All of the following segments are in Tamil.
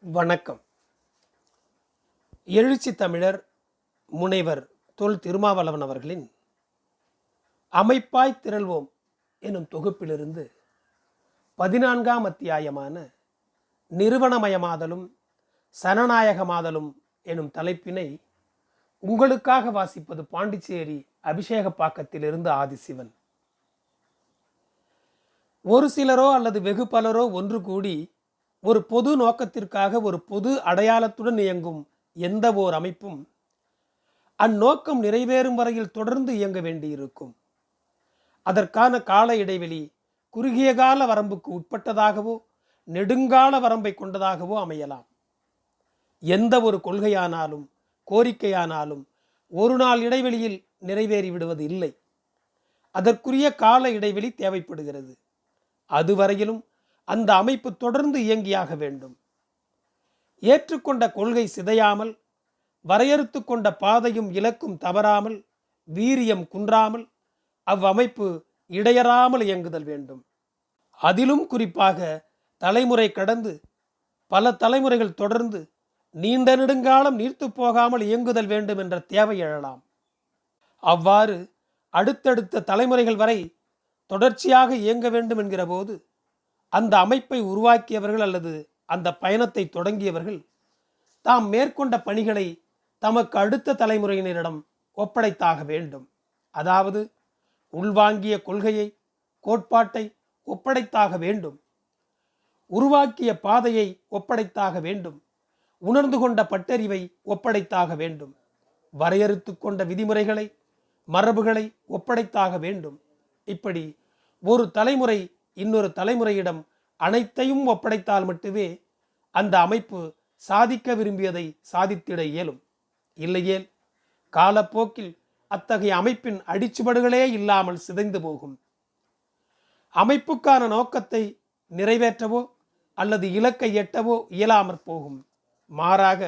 வணக்கம். எழுச்சி தமிழர் முனைவர் தொல் திருமாவளவன் அவர்களின் அமைப்பாய் திரள்வோம் எனும் தொகுப்பிலிருந்து பதினான்காம் அத்தியாயமான நிறுவனமயமாதலும் சனநாயகமாதலும் எனும் தலைப்பினை உங்களுக்காக வாசிப்பது பாண்டிச்சேரி அபிஷேகப்பாக்கத்திலிருந்து ஆதிசிவன். ஒரு சிலரோ அல்லது வெகு பலரோ ஒன்று கூடி ஒரு பொது நோக்கத்திற்காக ஒரு பொது அடையாளத்துடன் இயங்கும் எந்த ஓர் அமைப்பும் அந்நோக்கம் நிறைவேறும் வரையில் தொடர்ந்து இயங்க வேண்டியிருக்கும். அதற்கான கால இடைவெளி குறுகிய கால வரம்புக்கு உட்பட்டதாகவோ நெடுங்கால வரம்பை கொண்டதாகவோ அமையலாம். எந்த ஒரு கொள்கையானாலும் கோரிக்கையானாலும் ஒரு நாள் இடைவெளியில் நிறைவேறி விடுவது இல்லை. அதற்குரிய கால இடைவெளி தேவைப்படுகிறது. அதுவரையிலும் அந்த அமைப்பு தொடர்ந்து இயங்கியாக வேண்டும். ஏற்றுக்கொண்ட கொள்கை சிதையாமல் வரையறுத்து கொண்ட பாதையும் இலக்கும் தவறாமல் வீரியம் குன்றாமல் அவ்வமைப்பு இடையறாமல் இயங்குதல் வேண்டும். அதிலும் குறிப்பாக தலைமுறை கடந்து பல தலைமுறைகள் தொடர்ந்து நீண்ட நெடுங்காலம் நீர்த்து போகாமல் இயங்குதல் வேண்டும் என்ற தேவை எழலாம். அவ்வாறு அடுத்தடுத்த தலைமுறைகள் வரை தொடர்ச்சியாக இயங்க வேண்டும் என்கிற போது அந்த அமைப்பை உருவாக்கியவர்கள் அல்லது அந்த பயணத்தை தொடங்கியவர்கள் தாம் மேற்கொண்ட பணிகளை தமக்கு அடுத்த தலைமுறையினரிடம் ஒப்படைத்தாக வேண்டும். அதாவது உள்வாங்கிய கொள்கையை கோட்பாட்டை ஒப்படைத்தாக வேண்டும். உருவாக்கிய பாதையை ஒப்படைத்தாக வேண்டும். உணர்ந்து கொண்ட பட்டறிவை ஒப்படைத்தாக வேண்டும். வரையறுத்து கொண்ட விதிமுறைகளை மரபுகளை ஒப்படைத்தாக வேண்டும். இப்படி ஒரு தலைமுறை இன்னொரு தலைமுறையிடம் அனைத்தையும் ஒப்படைத்தால் மட்டுமே அந்த அமைப்பு சாதிக்க விரும்பியதை சாதித்திட இயலும். இல்லையேல் காலப்போக்கில் அத்தகைய அமைப்பின் அடிச்சுவடுகளே இல்லாமல் சிதைந்து போகும். அமைப்புக்கான நோக்கத்தை நிறைவேற்றவோ அல்லது இலக்கை எட்டவோ இயலாமற் போகும். மாறாக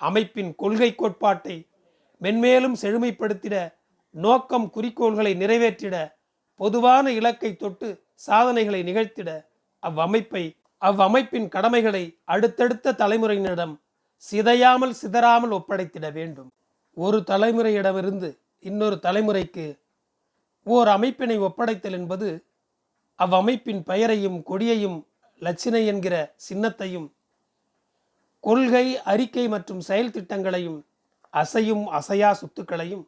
அமைப்பின் கொள்கை கோட்பாட்டை மென்மேலும் செழுமைப்படுத்திட நோக்கம் குறிக்கோள்களை நிறைவேற்றிட பொதுவான இலக்கை தொட்டு சாதனைகளை நிகழ்த்திட அவ்வமைப்பை அவ்வமைப்பின் கடமைகளை அடுத்தடுத்த தலைமுறையினரிடம் சிதையாமல் சிதறாமல் ஒப்படைத்திட வேண்டும். ஒரு தலைமுறையிடமிருந்து இன்னொரு தலைமுறைக்கு ஓர் அமைப்பினை ஒப்படைத்தல் என்பது அவ்வமைப்பின் பெயரையும் கொடியையும் லட்சினை என்கிற சின்னத்தையும் கொள்கை அறிக்கை மற்றும் செயல் திட்டங்களையும் அசையும் அசையா சொத்துக்களையும்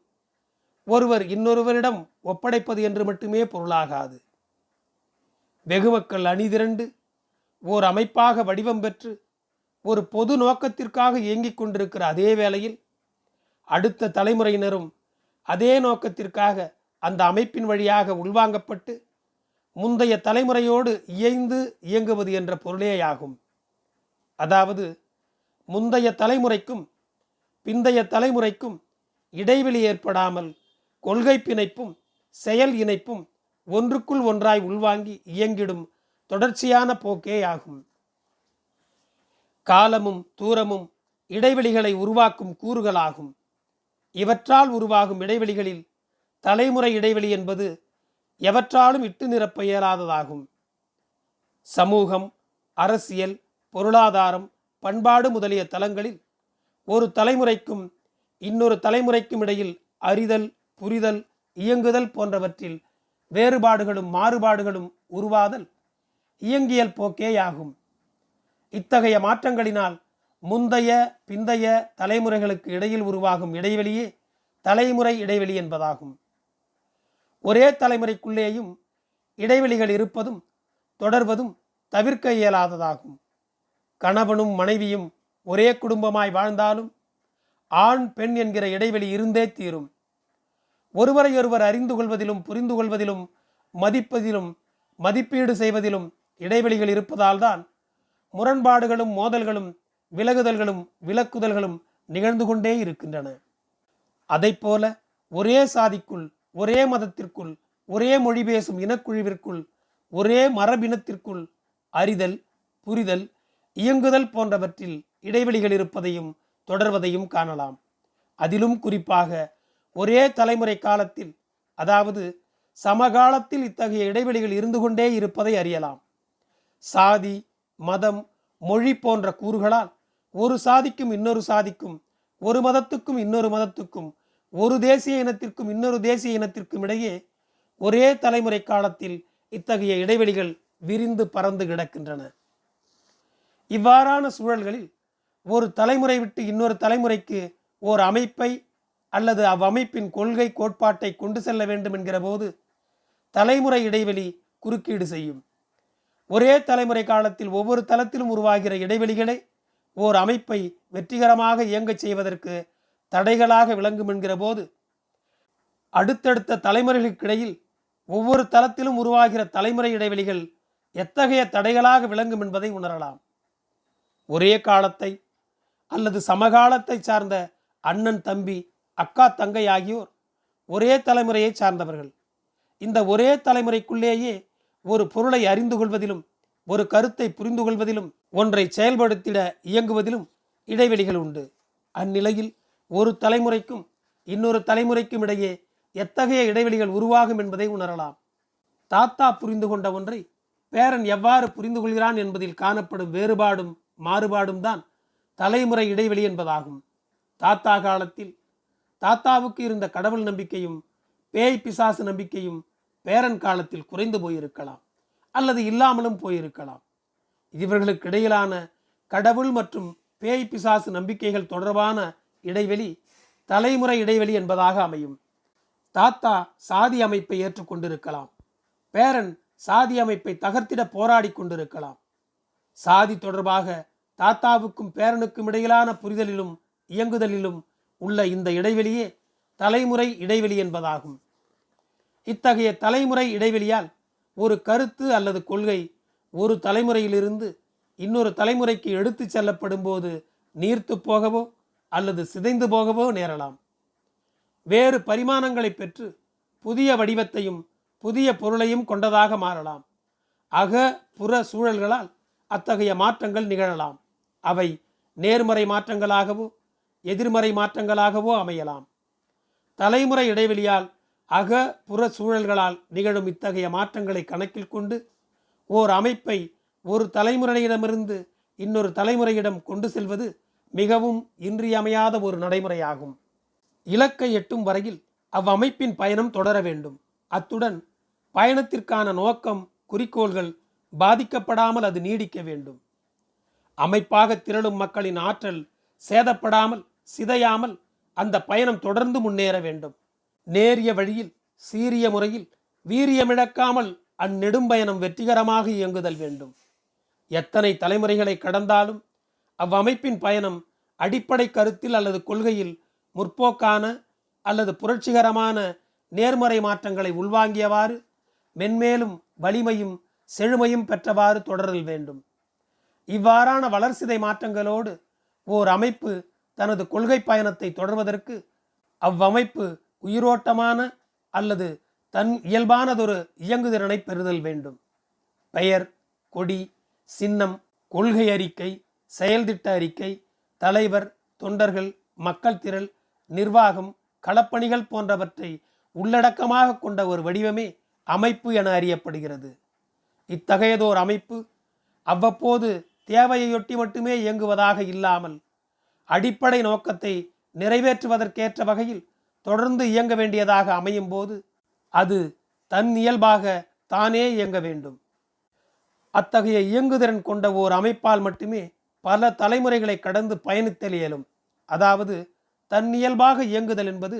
ஒருவர் இன்னொருவரிடம் ஒப்படைப்பது என்று மட்டுமே பொருளாகாது. வெகுமக்கள் அணிதிரண்டு ஓர் அமைப்பாக வடிவம் பெற்று ஒரு பொது நோக்கத்திற்காக இயங்கிக் கொண்டிருக்கிற அதே வேளையில் அடுத்த தலைமுறையினரும் அதே நோக்கத்திற்காக அந்த அமைப்பின் வழியாக உள்வாங்கப்பட்டு முந்தைய தலைமுறையோடு இயைந்து இயங்குவது என்ற பொருளேயாகும். அதாவது முந்தைய தலைமுறைக்கும் பிந்தைய தலைமுறைக்கும் இடைவெளி ஏற்படாமல் கொள்கை பிணைப்பும் செயல் இணைப்பும் ஒன்றுக்குள் ஒன்றாய் உள்வாங்கி இயங்கிடும் தொடர்ச்சியான போக்கே ஆகும். காலமும் தூரமும் இடைவெளிகளை உருவாக்கும் கூறுகளாகும். இவற்றால் உருவாகும் இடைவெளிகளில் தலைமுறை இடைவெளி என்பது எவற்றாலும் இட்டு நிரப்ப இயலாததாகும். சமூகம் அரசியல் பொருளாதாரம் பண்பாடு முதலிய தலங்களில் ஒரு தலைமுறைக்கும் இன்னொரு தலைமுறைக்கும் இடையில் அறிதல் புரிதல் இயங்குதல் போன்றவற்றில் வேறுபாடுகளும் மாறுபாடுகளும் உருவாதல் இயங்கியல் போக்கேயாகும். இத்தகைய மாற்றங்களினால் முந்தைய பிந்தைய தலைமுறைகளுக்கு இடையில் உருவாகும் இடைவெளியே தலைமுறை இடைவெளி என்பதாகும். ஒரே தலைமுறைக்குள்ளேயும் இடைவெளிகள் இருப்பதும் தொடர்வதும் தவிர்க்க இயலாததாகும். கணவனும் மனைவியும் ஒரே குடும்பமாய் வாழ்ந்தாலும் ஆண் பெண் என்கிற இடைவெளி இருந்தே தீரும். ஒருவரையொருவர் அறிந்து கொள்வதிலும் புரிந்து கொள்வதிலும் மதிப்பதிலும் மதிப்பீடு செய்வதிலும் இடைவெளிகள் இருப்பதால் தான் முரண்பாடுகளும் மோதல்களும் விலகுதல்களும் விலக்குதல்களும் நிகழ்ந்து கொண்டே இருக்கின்றன. அதைப்போல ஒரே சாதிக்குள் ஒரே மதத்திற்குள் ஒரே மொழி பேசும் இனக்குழுவிற்குள் ஒரே மரபினத்திற்குள் அறிதல் புரிதல் இயங்குதல் போன்றவற்றில் இடைவெளிகள் இருப்பதையும் தொடர்வதையும் காணலாம். அதிலும் குறிப்பாக ஒரே தலைமுறை காலத்தில் அதாவது சமகாலத்தில் இத்தகைய இடைவெளிகள் இருந்து கொண்டே இருப்பதை அறியலாம். சாதி மதம் மொழி போன்ற கூறுகளால் ஒரு சாதிக்கும் இன்னொரு சாதிக்கும் ஒரு மதத்துக்கும் இன்னொரு மதத்துக்கும் ஒரு தேசிய இனத்திற்கும் இன்னொரு தேசிய இனத்திற்கும் இடையே ஒரே தலைமுறை காலத்தில் இத்தகைய இடைவெளிகள் விரிந்து பறந்து கிடக்கின்றன. இவ்வாறான சூழல்களில் ஒரு தலைமுறை விட்டு இன்னொரு தலைமுறைக்கு ஓர் அமைப்பை அல்லது அவ்வமைப்பின் கொள்கை கோட்பாட்டை கொண்டு செல்ல வேண்டும் என்கிற போது தலைமுறை இடைவெளி குறுக்கீடு செய்யும். ஒரே தலைமுறை காலத்தில் ஒவ்வொரு தளத்திலும் உருவாகிற இடைவெளிகளை ஓர் அமைப்பை வெற்றிகரமாக இயங்கச் செய்வதற்கு தடைகளாக விளங்கும் என்கிற போது அடுத்தடுத்த தலைமுறைகளுக்கிடையில் ஒவ்வொரு தளத்திலும் உருவாகிற தலைமுறை இடைவெளிகள் எத்தகைய தடைகளாக விளங்கும் என்பதை உணரலாம். ஒரே காலத்தை அல்லது சமகாலத்தை சார்ந்த அண்ணன் தம்பி அக்கா தங்கை ஆகியோர் ஒரே தலைமுறையை சார்ந்தவர்கள். இந்த ஒரே தலைமுறைக்குள்ளேயே ஒரு பொருளை அறிந்து கொள்வதிலும் ஒரு கருத்தை புரிந்து கொள்வதிலும் ஒன்றை செயல்படுத்திட இயங்குவதிலும் இடைவெளிகள் உண்டு. அந்நிலையில் ஒரு தலைமுறைக்கும் இன்னொரு தலைமுறைக்கும் இடையே எத்தகைய இடைவெளிகள் உருவாகும் என்பதை உணரலாம். தாத்தா புரிந்து கொண்ட ஒன்றை பேரன் எவ்வாறு புரிந்து கொள்கிறான் என்பதில் காணப்படும் வேறுபாடும் மாறுபாடும் தான் தலைமுறை இடைவெளி என்பதாகும். தாத்தா காலத்தில் தாத்தாவுக்கு இருந்த கடவுள் நம்பிக்கையும் பேய் பிசாசு நம்பிக்கையும் பேரன் காலத்தில் குறைந்து போயிருக்கலாம் அல்லது இல்லாமலும் போயிருக்கலாம். இவர்களுக்கு இடையிலான கடவுள் மற்றும் பேய் பிசாசு நம்பிக்கைகள் தொடர்பான இடைவெளி தலைமுறை இடைவெளி என்பதாக அமையும். தாத்தா சாதி அமைப்பை ஏற்றுக்கொண்டிருக்கலாம் பேரன் சாதி அமைப்பை தகர்த்திட போராடி கொண்டிருக்கலாம். சாதி தொடர்பாக தாத்தாவுக்கும் பேரனுக்கும் இடையிலான புரிதலிலும் இயங்குதலிலும் உள்ள இந்த இடைவெளியே தலைமுறை இடைவெளி என்பதாகும். இத்தகைய தலைமுறை இடைவெளியால் ஒரு கருத்து அல்லது கொள்கை ஒரு தலைமுறையிலிருந்து இன்னொரு தலைமுறைக்கு எடுத்துச் செல்லப்படும் போது நீர்த்து போகவோ அல்லது சிதைந்து போகவோ நேரலாம். வேறு பரிமாணங்களை பெற்று புதிய வடிவத்தையும் புதிய பொருளையும் கொண்டதாக மாறலாம். அக புற சூழல்களால் அத்தகைய மாற்றங்கள் நிகழலாம். அவை நேர்மறை மாற்றங்களாகவோ எதிர்மறை மாற்றங்களாகவோ அமையலாம். தலைமுறை இடைவெளியால் அக புற சூழல்களால் நிகழும் இத்தகைய மாற்றங்களை கணக்கில் கொண்டு ஓர் அமைப்பை ஒரு தலைமுறையிடமிருந்து இன்னொரு தலைமுறையிடம் கொண்டு செல்வது மிகவும் இன்றியமையாத ஒரு நடைமுறையாகும். இலக்கை எட்டும் வரையில் அவ்வமைப்பின் பயணம் தொடர வேண்டும். அத்துடன் பயணத்திற்கான நோக்கம் குறிக்கோள்கள் பாதிக்கப்படாமல் அது நீடிக்க வேண்டும். அமைப்பாக திரளும் மக்களின் ஆற்றல் சேதப்படாமல் சிதையாமல் அந்த பயணம் தொடர்ந்து முன்னேற வேண்டும். நேரிய வழியில் சீரிய முறையில் வீரியமிழக்காமல் அந்நெடும் பயணம் வெற்றிகரமாக இயங்குதல் வேண்டும். எத்தனை தலைமுறைகளை கடந்தாலும் அவ்வமைப்பின் பயணம் அடிப்படை கருத்தில் அல்லது கொள்கையில் முற்போக்கான அல்லது புரட்சிகரமான நேர்மறை மாற்றங்களை உள்வாங்கியவாறு மென்மேலும் வலிமையும் செழுமையும் பெற்றவாறு தொடரல் வேண்டும். இவ்வாறான வளர்சிதை மாற்றங்களோடு ஓர் அமைப்பு தனது கொள்கை பயணத்தை தொடர்வதற்கு அவ்வமைப்பு உயிரோட்டமான அல்லது தன் இயல்பானதொரு இயங்குதிறனை பெறுதல் வேண்டும். பெயர் கொடி சின்னம் கொள்கை அறிக்கை செயல்திட்ட அறிக்கை தலைவர் தொண்டர்கள் மக்கள் திரள் நிர்வாகம் களப்பணிகள் போன்றவற்றை உள்ளடக்கமாக கொண்ட ஒரு வடிவமே அமைப்பு என அறியப்படுகிறது. இத்தகையதோர் அமைப்பு அவ்வப்போது தேவையொட்டி மட்டுமே இயங்குவதாக இல்லாமல் அடிப்படை நோக்கத்தை நிறைவேற்றுவதற்கேற்ற வகையில் தொடர்ந்து இயங்க வேண்டியதாக அமையும் போது அது தன் இயல்பாக தானே இயங்க வேண்டும். அத்தகைய இயங்குதிறன் கொண்ட ஓர் அமைப்பால் மட்டுமே பல தலைமுறைகளை கடந்து பயணித்தல் இயலும். அதாவது தன் இயல்பாக இயங்குதல் என்பது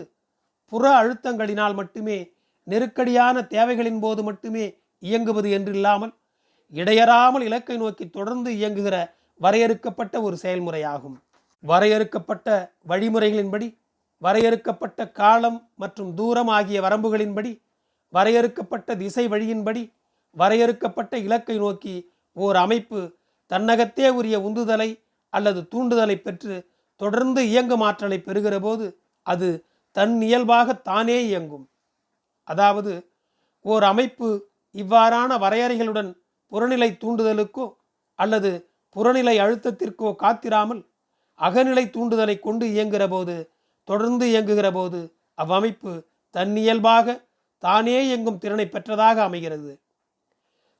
புற அழுத்தங்களினால் மட்டுமே நெருக்கடியான தேவைகளின் போது மட்டுமே இயங்குவது என்றில்லாமல் இடையறாமல் இலக்கை நோக்கி தொடர்ந்து இயங்குகிற வரையறுக்கப்பட்ட ஒரு செயல்முறையாகும். வரையறுக்கப்பட்ட வழிமுறைகளின்படி வரையறுக்கப்பட்ட காலம் மற்றும் தூரம் ஆகிய வரம்புகளின்படி வரையறுக்கப்பட்ட திசை வழியின்படி வரையறுக்கப்பட்ட இலக்கை நோக்கி ஓர் அமைப்பு தன்னகத்தே உரிய உந்துதலை அல்லது தூண்டுதலை பெற்று தொடர்ந்து இயங்கும் ஆற்றலை பெறுகிற போது அது தன் இயல்பாக தானே இயங்கும். அதாவது ஓர் அமைப்பு இவ்வாறான வரையறைகளுடன் புறநிலை தூண்டுதலுக்கோ அல்லது புறநிலை அழுத்தத்திற்கோ காத்திராமல் அகநிலை தூண்டுதலை கொண்டு இயங்குகிற போது தொடர்ந்து இயங்குகிற போது அவ்வமைப்பு தன்னியல்பாக தானே இயங்கும் திறனை பெற்றதாக அமைகிறது.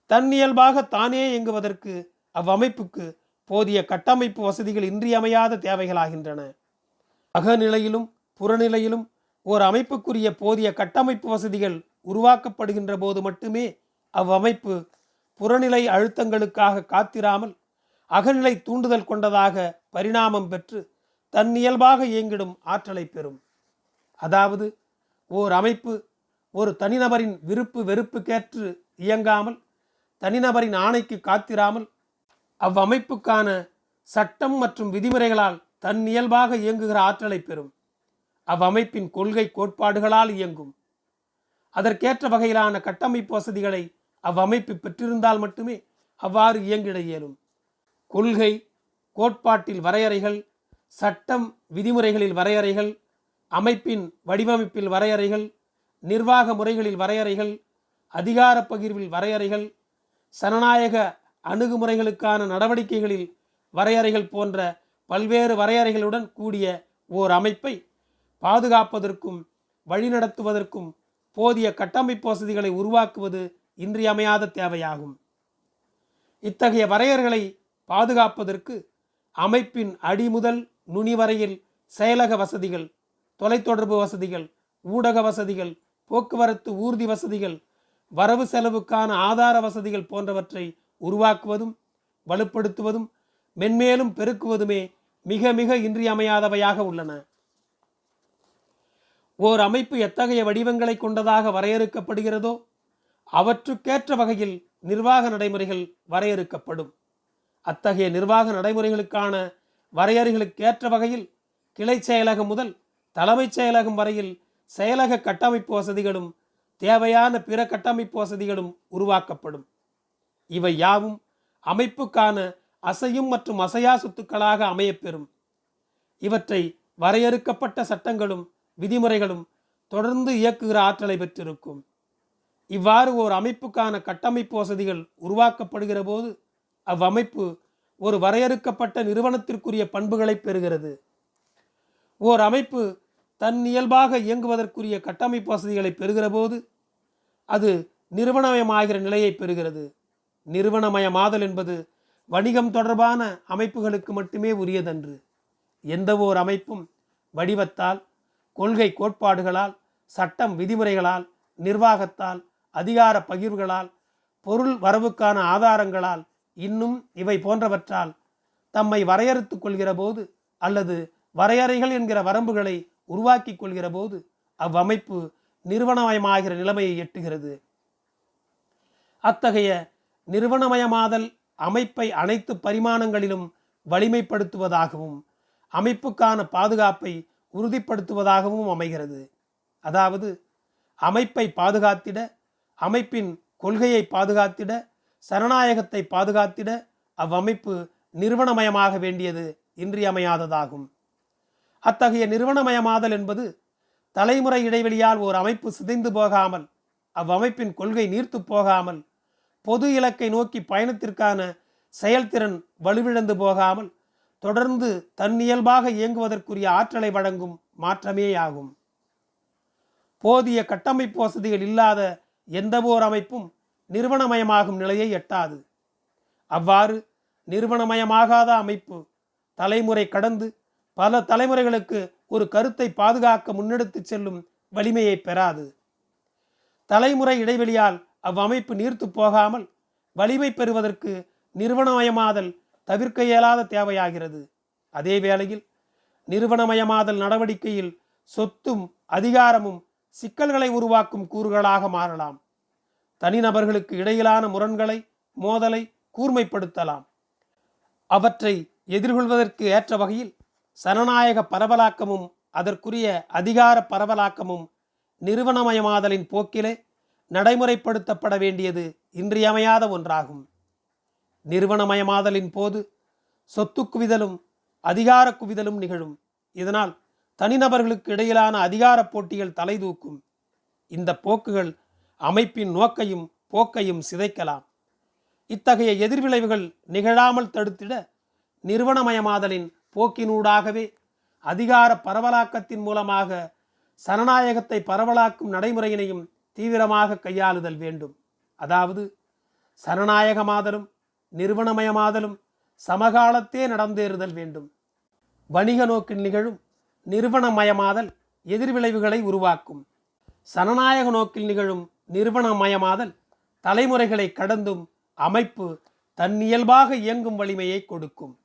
தன்னியல்பாக தானே இயங்குவதற்கு அவ்வமைப்புக்கு போதிய கட்டமைப்பு வசதிகள் இன்றியமையாத தேவைகளாகின்றன. அகநிலையிலும் புறநிலையிலும் ஓர் அமைப்புக்குரிய போதிய கட்டமைப்பு வசதிகள் உருவாக்கப்படுகின்ற போது மட்டுமே அவ்வமைப்பு புறநிலை அழுத்தங்களுக்காக காத்திராமல் அகநிலை தூண்டுதல் கொண்டதாக பரிணாமம் பெற்று தன்னியல்பாக இயங்கிடும் ஆற்றலை பெறும். அதாவது ஓர் அமைப்பு ஒரு தனிநபரின் விருப்பு வெறுப்புக்கேற்று இயங்காமல் தனிநபரின் ஆணைக்கு காத்திராமல் அவ்வமைப்புக்கான சட்டம் மற்றும் விதிமுறைகளால் தன்னியல்பாக இயங்குகிற ஆற்றலை பெறும். அவ்வமைப்பின் கொள்கை கோட்பாடுகளால் இயங்கும். அதற்கேற்ற வகையிலான கட்டமைப்பு வசதிகளை அவ்வமைப்பு பெற்றிருந்தால் மட்டுமே அவ்வாறு இயங்கிட இயலும். கொள்கை கோட்பாட்டில் வரையறைகள் சட்டம் விதிமுறைகளில் வரையறைகள் அமைப்பின் வடிவமைப்பில் வரையறைகள் நிர்வாக முறைகளில் வரையறைகள் அதிகார பகிர்வில் வரையறைகள் சனநாயக அணுகுமுறைகளுக்கான நடவடிக்கைகளில் வரையறைகள் போன்ற பல்வேறு வரையறைகளுடன் கூடிய ஓர் அமைப்பை பாதுகாப்பதற்கும் வழிநடத்துவதற்கும் போதிய கட்டமைப்பு வசதிகளை உருவாக்குவது இன்றியமையாத தேவையாகும். இத்தகைய வரையறைகளை பாதுகாப்பதற்கு அமைப்பின் அடிமுதல் நுனிவரையில் நுனி வரையில் செயலக வசதிகள் தொலைத்தொடர்பு வசதிகள் ஊடக வசதிகள் போக்குவரத்து ஊர்தி வசதிகள் வரவு செலவுக்கான ஆதார வசதிகள் போன்றவற்றை உருவாக்குவதும் வலுப்படுத்துவதும் மென்மேலும் பெருக்குவதுமே மிக மிக இன்றியமையாதவையாக உள்ளன. ஓர் அமைப்பு எத்தகைய வடிவங்களை கொண்டதாக வரையறுக்கப்படுகிறதோ அவற்றுக்கேற்ற வகையில் நிர்வாக நடைமுறைகள் வரையறுக்கப்படும். அத்தகைய நிர்வாக நடைமுறைகளுக்கான வரையறைகளுக்கேற்ற வகையில் கிளை செயலகம் முதல் தலைமைச் செயலகம் வரையில் செயலக கட்டமைப்பு வசதிகளும் தேவையான பிற கட்டமைப்பு வசதிகளும் உருவாக்கப்படும். இவை யாவும் அமைப்புக்கான அசையும் மற்றும் அசையா சொத்துக்களாக அமையப்பெறும். இவற்றை வரையறுக்கப்பட்ட சட்டங்களும் விதிமுறைகளும் தொடர்ந்து இயக்குகிற ஆற்றலை பெற்றிருக்கும். இவ்வாறு ஓர் அமைப்புக்கான கட்டமைப்பு வசதிகள் உருவாக்கப்படுகிற போது அவ்வமைப்பு ஒரு வரையறுக்கப்பட்ட நிறுவனத்திற்குரிய பண்புகளை பெறுகிறது. ஓர் அமைப்பு தன் இயல்பாக இயங்குவதற்குரிய கட்டமைப்பு வசதிகளை பெறுகிற போது அது நிறுவனமயமாகிற நிலையை பெறுகிறது. நிறுவனமயமாதல் என்பது வணிகம் தொடர்பான அமைப்புகளுக்கு மட்டுமே உரியதன்று. எந்த ஓர் அமைப்பும் வடிவத்தால் கொள்கை கோட்பாடுகளால் சட்டம் விதிமுறைகளால் நிர்வாகத்தால் அதிகார பகிர்வுகளால் பொருள் வரவுக்கான ஆதாரங்களால் இன்னும் இவை போன்றவற்றால் தம்மை வரையறுத்துக் கொள்கிற போது அல்லது வரையறைகள் என்கிற வரம்புகளை உருவாக்கிக் கொள்கிற போது அவ்வமைப்பு நிறுவனமயமாகிற நிலைமையை எட்டுகிறது. அத்தகைய நிறுவனமயமாதல் அமைப்பை அனைத்து பரிமாணங்களிலும் வலிமைப்படுத்துவதாகவும் அமைப்புக்கான பாதுகாப்பை உறுதிப்படுத்துவதாகவும் அமைகிறது. அதாவது அமைப்பை பாதுகாத்திட அமைப்பின் கொள்கையை பாதுகாத்திட சரணாயகத்தை பாதுகாத்திட அவ்வமைப்பு நிறுவனமயமாக வேண்டியது இன்றியமையாததாகும். அத்தகைய நிறுவனமயமாதல் என்பது தலைமுறை இடைவெளியால் ஓர் அமைப்பு சிதைந்து போகாமல் அவ்வமைப்பின் கொள்கை நீர்த்து போகாமல் பொது இலக்கை நோக்கி பயணத்திற்கான செயல்திறன் வலுவிழந்து போகாமல் தொடர்ந்து தன்னியல்பாக இயங்குவதற்குரிய ஆற்றலை வழங்கும் மாற்றமேயாகும். போதிய கட்டமைப்பு வசதிகள் இல்லாத எந்தவோர் அமைப்பும் நிறுவனமயமாகும் நிலையை எட்டாது. அவ்வாறு நிறுவனமயமாகாத அமைப்பு தலைமுறை கடந்து பல தலைமுறைகளுக்கு ஒரு கருத்தை பாதுகாக்க முன்னெடுத்து செல்லும் வலிமையை பெறாது. தலைமுறை இடைவெளியால் அவ்வமைப்பு நீர்த்து போகாமல் வலிமை பெறுவதற்கு நிறுவனமயமாதல் தவிர்க்க இயலாத தேவையாகிறது. அதே வேளையில் நிறுவனமயமாதல் நடவடிக்கையில் சொத்தும் அதிகாரமும் சிக்கல்களை உருவாக்கும் கூறுகளாக மாறலாம். தனிநபர்களுக்கு இடையிலான முரண்களை மோதலை கூர்மைப்படுத்தலாம். அவற்றை எதிர்கொள்வதற்கு ஏற்ற வகையில் சனநாயக பரவலாக்கமும் அதற்குரிய அதிகார பரவலாக்கமும் நிறுவனமயமாதலின் போக்கிலே நடைமுறைப்படுத்தப்பட வேண்டியது இன்றியமையாத ஒன்றாகும். நிறுவனமயமாதலின் போது சொத்து குவிதலும் அதிகார குவிதலும் நிகழும். இதனால் தனிநபர்களுக்கு இடையிலான அதிகார போட்டிகள் தலைதூக்கும் இந்த போக்குகள் அமைப்பின் நோக்கையும் போக்கையும் சிதைக்கலாம். இத்தகைய எதிர்விளைவுகள் நிகழாமல் தடுத்திட நிறுவனமயமாதலின் போக்கினூடாகவே அதிகார பரவலாக்கத்தின் மூலமாக சனநாயகத்தை பரவலாக்கும் நடைமுறையினையும் தீவிரமாக கையாளுதல் வேண்டும். அதாவது சனநாயகமாதலும் நிறுவனமயமாதலும் சமகாலத்தே நடந்தேறுதல் வேண்டும். வணிக நோக்கில் நிகழும் நிறுவனமயமாதல் எதிர்விளைவுகளை உருவாக்கும். சனநாயக நோக்கில் நிகழும் நிறுவனமயமாதல் தலைமுறைகளை கடந்தும் அமைப்பு தன்னியல்பாக இயங்கும் வலிமையை கொடுக்கும்.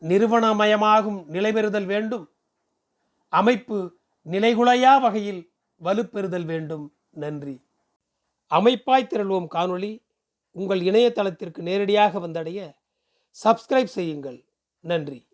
நிறுவனமயமாகும் நிலைபெறுதல் வேண்டும். அமைப்பு நிலைகுலையா வகையில் வலுப்பெறுதல் வேண்டும். நன்றி. அமைப்பாய் திரள்வோம் காணொளி. உங்கள் இணையதளத்திற்கு நேரடியாக வந்தடைய சப்ஸ்கிரைப் செய்யுங்கள். நன்றி.